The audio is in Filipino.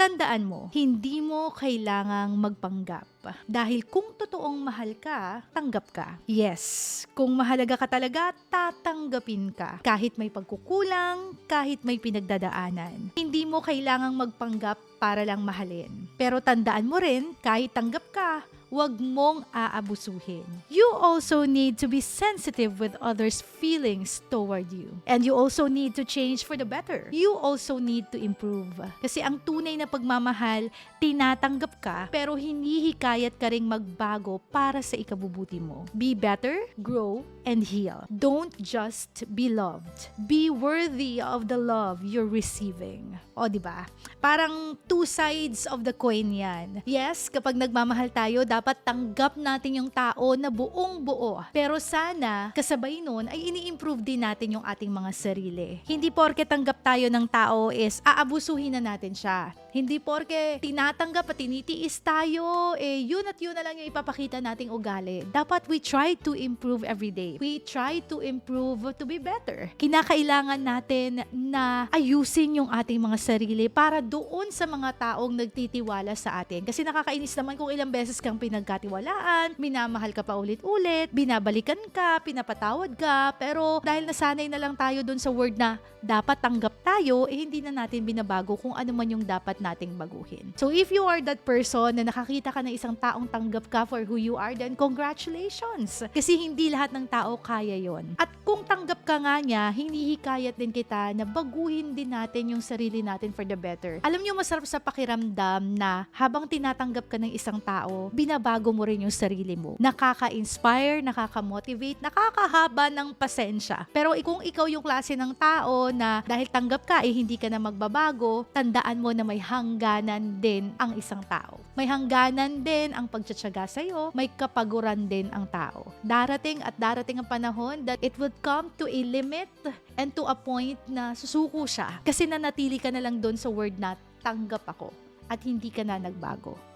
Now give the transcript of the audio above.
Tandaan mo, hindi mo kailangang magpanggap. Dahil kung totoong mahal ka, tanggap ka. Yes, kung mahalaga ka talaga, tatanggapin ka. Kahit may pagkukulang, kahit may pinagdadaanan. Hindi mo kailangang magpanggap para lang mahalin. Pero tandaan mo rin, kahit tanggap ka, huwag mong aabusuhin. You also need to be sensitive with others' feelings toward you. And you also need to change for the better. You also need to improve. Kasi ang tunay na pagmamahal, tinatanggap ka, pero hindi hikayat ka ring magbago para sa ikabubuti mo. Be better, grow, and heal. Don't just be loved. Be worthy of the love you're receiving. O, di ba? Parang two sides of the coin yan. Yes, kapag nagmamahal tayo, dapat tanggap natin yung tao na buong buo. Pero sana, kasabay nun, ay ini-improve din natin yung ating mga sarili. Hindi porke tanggap tayo ng tao is aabusuhin na natin siya. Hindi porke tinatanggap at tinitiis tayo, eh yun at yun na lang yung ipapakita nating ugali. Dapat we try to improve every day. We try to improve to be better. Kinakailangan natin na ayusin yung ating mga sarili para doon sa mga taong nagtitiwala sa atin. Kasi nakakainis naman kung ilang beses kang pinagkatiwalaan, minamahal ka pa ulit-ulit, binabalikan ka, pinapatawad ka, pero dahil nasanay na lang tayo doon sa word na dapat tanggap tayo, eh hindi na natin binabago kung ano man yung dapat nating baguhin. So if you are that person na nakakita ka ng isang taong tanggap ka for who you are, then congratulations! Kasi hindi lahat ng tao kaya yon. At kung tanggap ka nga niya, hinihikayat din kita na baguhin din natin yung sarili natin for the better. Alam niyo masarap sa pakiramdam na habang tinatanggap ka ng isang tao, binabago mo rin yung sarili mo. Nakaka-inspire, nakaka-motivate, nakakahaba ng pasensya. Pero kung ikaw yung klase ng tao na dahil tanggap ka eh hindi ka na magbabago, tandaan mo na may hangganan din ang isang tao. May hangganan din ang pagtsatsaga sa'yo, may kapaguran din ang tao. Darating at darating ang panahon that it would come to a limit and to a point na susuko siya. Kasi nanatili ka na lang doon sa word na tanggap ako at hindi ka na nagbago.